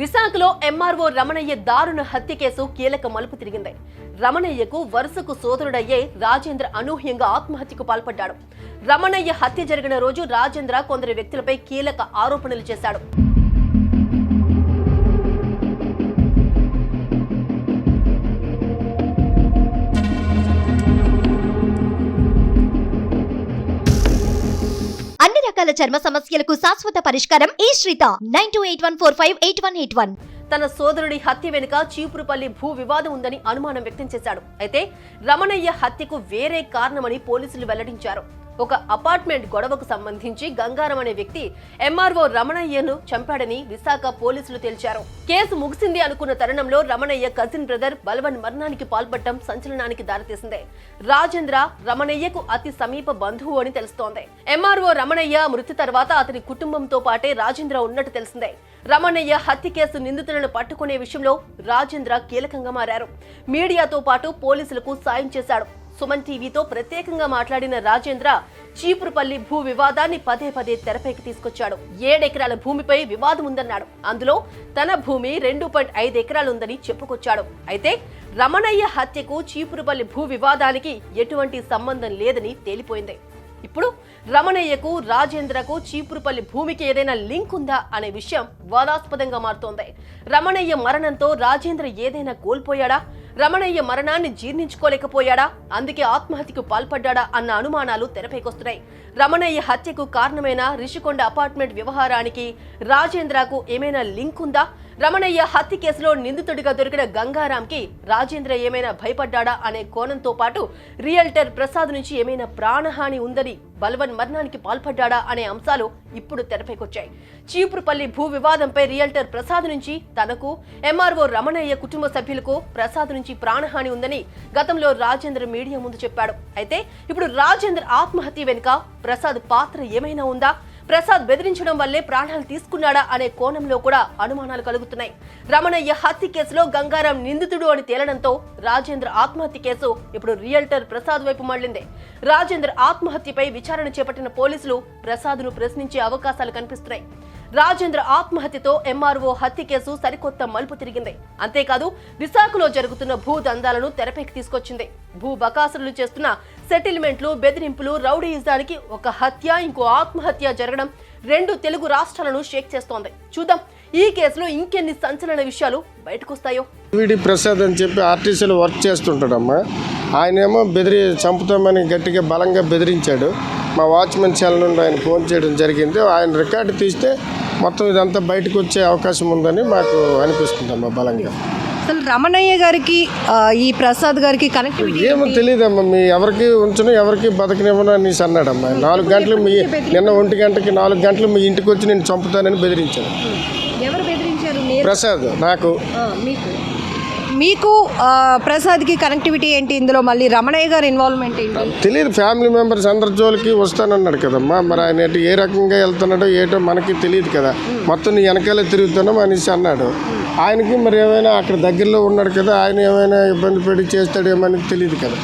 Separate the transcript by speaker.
Speaker 1: విశాఖలో ఎంఆర్ఓ రమణయ్య దారుణ హత్య కేసు కీలక మలుపు తిరిగింది. రమణయ్యకు వరుసకు సోదరుడయ్యే రాజేంద్ర అనూహ్యంగా ఆత్మహత్యకు పాల్పడ్డాడు. రమణయ్య హత్య జరిగిన రోజు రాజేంద్ర కొందరు వ్యక్తులపై కీలక ఆరోపణలు చేశాడు.
Speaker 2: రకాల చర్మ సమస్యలకు శాశ్వత పరిష్కారం ఈ Shritha. Nine two eight one four five eight one eight one.
Speaker 1: తన సోదరుడి హత్య వెనుక చీపురుపల్లి భూ వివాదం ఉందని అనుమానం వ్యక్తం చేశాడు. అయితే రమణయ్య హత్యకు వేరే కారణమని పోలీసులు వెల్లడించారు. ఒక అపార్ట్మెంట్ గొడవకు సంబంధించి గంగారం అనే వ్యక్తి ఎంఆర్ఓ రమణయ్యను చంపాడని విశాఖ పోలీసులు తేల్చారు. కేసు ముగిసింది అనుకున్న తరుణంలో రమణయ్య కజిన్ బ్రదర్ బలవన్ మరణానికి పాల్పడటం సంచలనానికి దారితీసింది. రాజేంద్ర రమణయ్యకు అతి సమీప బంధువు అని తెలుస్తోంది. ఎంఆర్ఓ రమణయ్య మృతి తర్వాత అతని కుటుంబంతో పాటే రాజేంద్ర ఉన్నట్టు తెలిసిందే. రమణయ్య హత్య కేసు నిందితులను పట్టుకునే విషయంలో రాజేంద్ర కీలకంగా మారారు. మీడియాతో పాటు పోలీసులకు సాయం చేశాడు. సుమన్ టీవీతో ప్రత్యేకంగా మాట్లాడిన రాజేంద్ర చీపురుపల్లి భూ వివాదాన్ని పదే పదే తెరపైకి తీసుకొచ్చాడు. ఏడెకరాల భూమిపై వివాదం ఉందన్నాడు. అందులో తన భూమి రెండు పాయింట్ ఐదు ఎకరాలుందని చెప్పుకొచ్చాడు. అయితే రమణయ్య హత్యకు చీపురుపల్లి భూ వివాదానికి ఎటువంటి సంబంధం లేదని తేలిపోయింది. ఇప్పుడు రమణయ్యకు రాజేంద్రకు చీపురుపల్లి భూమికి ఏదైనా లింక్ ఉందా అనే విషయం వాదాస్పదంగా మారుతోంది. రమణయ్య మరణంతో రాజేంద్ర ఏదైనా కోల్పోయాడా? రమణయ్య మరణాన్ని జీర్ణించుకోలేకపోయాడా? అందుకే ఆత్మహత్యకు పాల్పడ్డాడా అన్న అనుమానాలు తెరపైకొస్తున్నాయి. రమణయ్య హత్యకు కారణమైన రిషికొండ అపార్ట్మెంట్ వ్యవహారానికి రాజేంద్రకు ఏమైనా లింక్ ఉందా? రమణయ్య హత్య కేసులో నిందితుడిగా దొరికిన గంగారాంకి రాజేంద్ర ఏమైనా భయపడ్డాడా అనే కోణంతో పాటు రియల్టర్ ప్రసాద్ నుంచి ఏమైనా ప్రాణహాని ఉందని బల్వన్ మరణానికి పాల్పడ్డాడా అనే అంశాలు ఇప్పుడు తెరపైకొచ్చాయి. చీపురుపల్లి భూ వివాదంపై రియల్టర్ ప్రసాద్ నుంచి తనకు ఎంఆర్ఓ రమణయ్య కుటుంబ సభ్యులకు ప్రసాద్ నుంచి ప్రాణహాని ఉందని గతంలో రాజేంద్ర మీడియా ముందు చెప్పాడు. అయితే ఇప్పుడు రాజేంద్ర ఆత్మహత్య వెనుక ప్రసాద్ పాత్ర ఏమైనా ఉందా? ప్రసాద్ బెదిరించడం వల్లే ప్రాణాలు తీసుకున్నాడా అనే కోణంలో కూడా అనుమానాలు కలుగుతున్నాయి. రమణయ్య హత్య కేసులో గంగారాం నిందితుడు అని తేలడంతో రాజేంద్ర ఆత్మహత్య కేసు ఇప్పుడు రియల్టర్ ప్రసాద్ వైపు మళ్ళింది రాజేంద్ర ఆత్మహత్యపై విచారణ చేపట్టిన పోలీసులు ప్రసాద్ను ప్రశ్నించే అవకాశాలు కనిపిస్తున్నాయి. రాజేంద్ర ఆత్మహత్యతో ఎంఆర్ఓ హత్య కేసు సరికొత్త మలుపు తిరిగింది. అంతేకాదు విశాఖలో జరుగుతున్న భూ దందాలను తెరపైకి తీసుకొచ్చింది. భూ బకాసులు చేస్తున్న సెటిల్మెంట్లు బెదిరింపులు రౌడీయిజానికి ఒక హత్య ఇంకో ఆత్మహత్య జరగడం రెండు తెలుగు రాష్ట్రాలను షేక్ చేస్తోంది. చూద్దాం ఈ కేసులో ఇంకెన్ని సంచలన విషయాలు బయటకొస్తాయో.
Speaker 3: విడి ప్రసాద్ అని చెప్పి ఆర్టీసీలో వర్క్ చేస్తుంటాడమ్మా. ఆయనేమో బెదిరి చంపుతామని గట్టిగా బలంగా బెదిరించాడు. మా వాచ్మెన్ సెల్ నుండి ఆయన ఫోన్ చేయడం జరిగింది. ఆయన రికార్డు తీస్తే మొత్తం ఇదంతా బయటకు వచ్చే అవకాశం ఉందని మాకు అనిపిస్తుందమ్మా బలంగా.
Speaker 4: అసలు రమణయ్య గారికి ఈ ప్రసాద్ గారికి కనెక్టివిటీ
Speaker 3: ఏమో తెలియదమ్మా మీ ఎవరికి ఉంచను ఎవరికి బతకనివ్వను అనేసి అన్నాడమ్మా నాలుగు గంటలు మీ నిన్న ఒంటి గంటకి నాలుగు గంటలు మీ ఇంటికి వచ్చి నేను చంపుతానని బెదిరించాడు
Speaker 4: ఎవరు బెదిరించారు?
Speaker 3: ప్రసాద్ నాకు.
Speaker 4: మీకు. మీకు ప్రసాద్కి కనెక్టివిటీ ఏంటి? ఇందులో మళ్ళీ రమణయ్య గారి ఇన్వాల్వ్మెంట్ ఏంటి?
Speaker 3: తెలియదు ఫ్యామిలీ మెంబర్స్ అందరి జోలికి వస్తానన్నాడు కదమ్మా. మరి ఆయన ఏ రకంగా వెళ్తున్నాడో ఏటో మనకి తెలియదు కదా. మొత్తం నీ వెనకాలే తిరుగుతున్నాం అనేసి అన్నాడు. ఆయనకి మరి ఏమైనా అక్కడ దగ్గరలో ఉన్నాడు కదా ఆయన ఏమైనా ఇబ్బంది పెట్టి చేస్తాడేమో అనేది తెలియదు కదా.